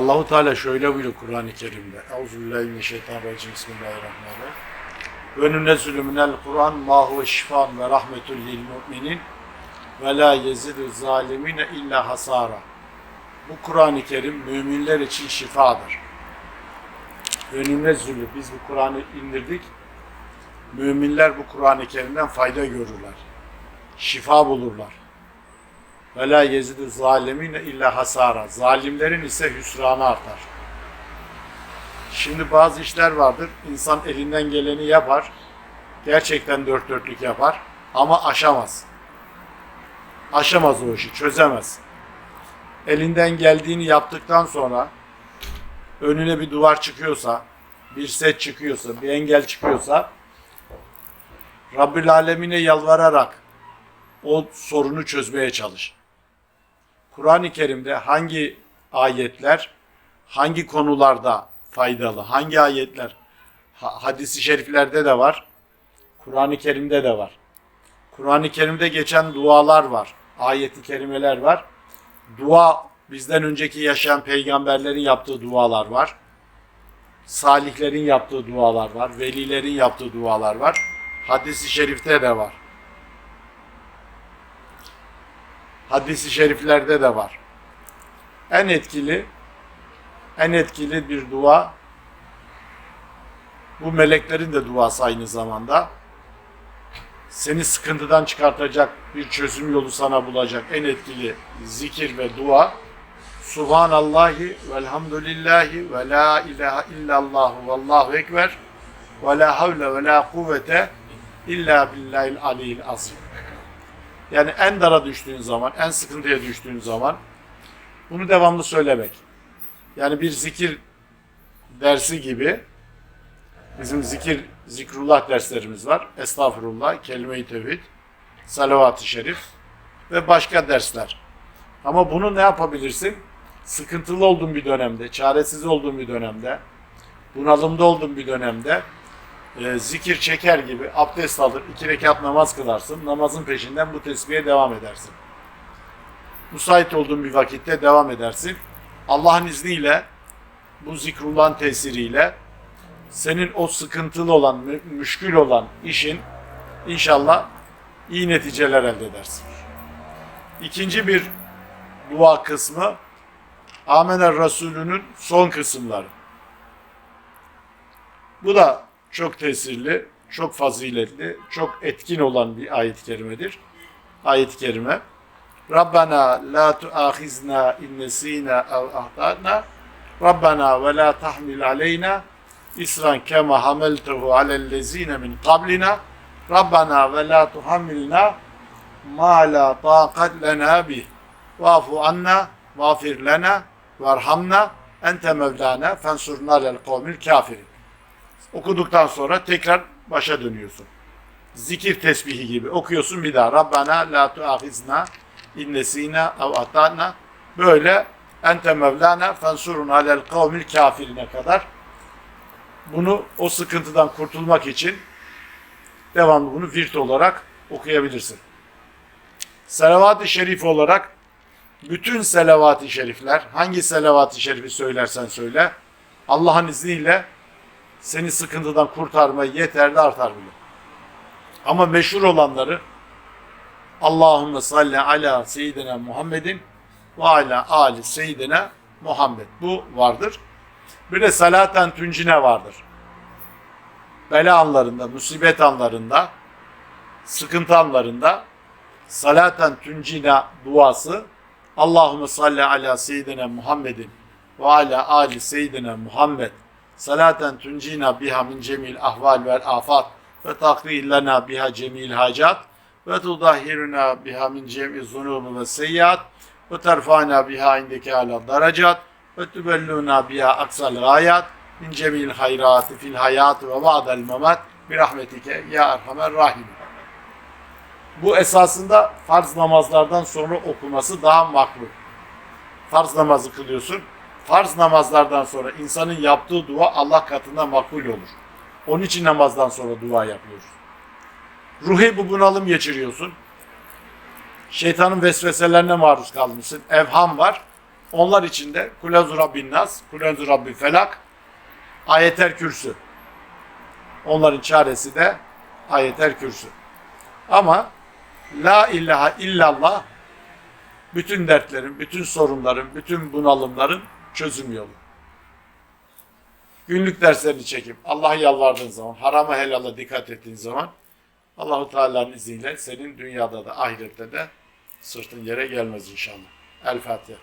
Allahu Teala şöyle buyuruyor Kur'an-ı Kerim'de. Euzubillahimineşşeytanirracim. Bismillahirrahmanirrahim. Ve nünezzülü minel Kur'an ma huve şifan ve rahmetül lil mu'minin ve la yezidu zalimine illa hasara. Bu Kur'an-ı Kerim müminler için şifadır. Ve nünezzülü biz bu Kur'an'ı indirdik. Müminler bu Kur'an-ı Kerim'den fayda görürler. Şifa bulurlar. Ve la yezidu zalimine illa hasara. Zalimlerin ise hüsranı artar. Şimdi bazı işler vardır. İnsan elinden geleni yapar. Gerçekten dört dörtlük yapar. Ama aşamaz. Aşamaz o işi, çözemez. Elinden geldiğini yaptıktan sonra önüne bir duvar çıkıyorsa, bir set çıkıyorsa, bir engel çıkıyorsa Rabbül Alemine yalvararak o sorunu çözmeye çalış. Kur'an-ı Kerim'de hangi ayetler, hangi konularda faydalı, hangi ayetler ha- hadisi şeriflerde de var, Kur'an-ı Kerim'de de var. Kur'an-ı Kerim'de geçen dualar var, ayeti kerimeler var. Dua bizden önceki yaşayan peygamberlerin yaptığı dualar var. Salihlerin yaptığı dualar var, velilerin yaptığı dualar var. Hadisi şerifte de var. Hadisi şeriflerde de var. En etkili en etkili bir dua bu meleklerin de duası aynı zamanda. Seni sıkıntıdan çıkartacak bir çözüm yolu sana bulacak en etkili zikir ve dua. Subhanallahi velhamdülillahi ve la ilahe illallah vallahu ekber ve la havle ve la kuvvete illa billahil aliyyil azim. Yani en dara düştüğün zaman, en sıkıntıya düştüğün zaman bunu devamlı söylemek. Yani bir zikir dersi gibi bizim zikir, zikrullah derslerimiz var. Estağfurullah, kelime-i tevhid, salavat-ı şerif ve başka dersler. Ama bunu ne yapabilirsin? Sıkıntılı olduğun bir dönemde, çaresiz olduğun bir dönemde, bunalımda olduğun bir dönemde e, zikir çeker gibi abdest alır, iki rekat namaz kılarsın. Namazın peşinden bu tesbihe devam edersin. Müsait olduğun bir vakitte devam edersin. Allah'ın izniyle bu zikrullahın tesiriyle senin o sıkıntılı olan, mü- müşkül olan işin inşallah iyi neticeler elde edersin. İkinci bir dua kısmı Amener Resulü'nün son kısımları. Bu da çok tesirli, çok faziletli, çok etkin olan bir ayet-i kerimedir. Ayet-i kerime. Rabbena la tuahizna in nesina ev ahtana. Rabbena ve la tahmil aleyna isran kema hameltehu alellezine min qablina. Rabbena ve la tuhammilna ma la taqat lena bih. Vafu anna, vafir lena, varhamna, ente mevlana, fensurna lel kavmil kafirin. Okuduktan sonra tekrar başa dönüyorsun. Zikir tesbihi gibi okuyorsun bir daha. Rabbena la tuahizna innesina ev atana. Böyle ente mevlana fensurun alel kavmil kafirine kadar bunu o sıkıntıdan kurtulmak için devamlı bunu virt olarak okuyabilirsin. Selavat-ı şerif olarak bütün selavat-ı şerifler hangi selavat-ı şerifi söylersen söyle Allah'ın izniyle seni sıkıntıdan kurtarmayı yeterli artar bile. Ama meşhur olanları Allahümme salli ala seyyidina Muhammedin ve ala ali seyyidina Muhammed. Bu vardır. Bir de salaten tüncine vardır. Bela anlarında, musibet anlarında, sıkıntı anlarında salaten tüncina duası Allahümme salli ala seyyidina Muhammedin ve ala ali seyyidina Muhammed salaten tuncina biha min cemil ahval vel afat ve takri lana biha cemil hacat ve tudahhiruna biha min cemil zunubu ve seyyiat ve terfana biha indeke ala daracat ve tübelluna biha aksal gayat min cemil hayrati fil hayat ve ba'del memat bi rahmetike ya erhamer rahim. Bu esasında farz namazlardan sonra okuması daha makbul. Farz namazı kılıyorsun. Farz namazlardan sonra insanın yaptığı dua Allah katında makbul olur. Onun için namazdan sonra dua yapıyoruz. Ruhi bu bunalım geçiriyorsun. Şeytanın vesveselerine maruz kalmışsın. Evham var. Onlar için de Kulezu Rabbin Nas, Kulezu Rabbi Felak, Ayetel Kürsü. Onların çaresi de Ayetel Kürsü. Ama La ilahe illallah bütün dertlerin, bütün sorunların, bütün bunalımların çözüm yolu. Günlük derslerini çekip Allah'a yalvardığın zaman, harama helala dikkat ettiğin zaman Allahu Teala'nın izniyle senin dünyada da ahirette de sırtın yere gelmez inşallah. El Fatiha.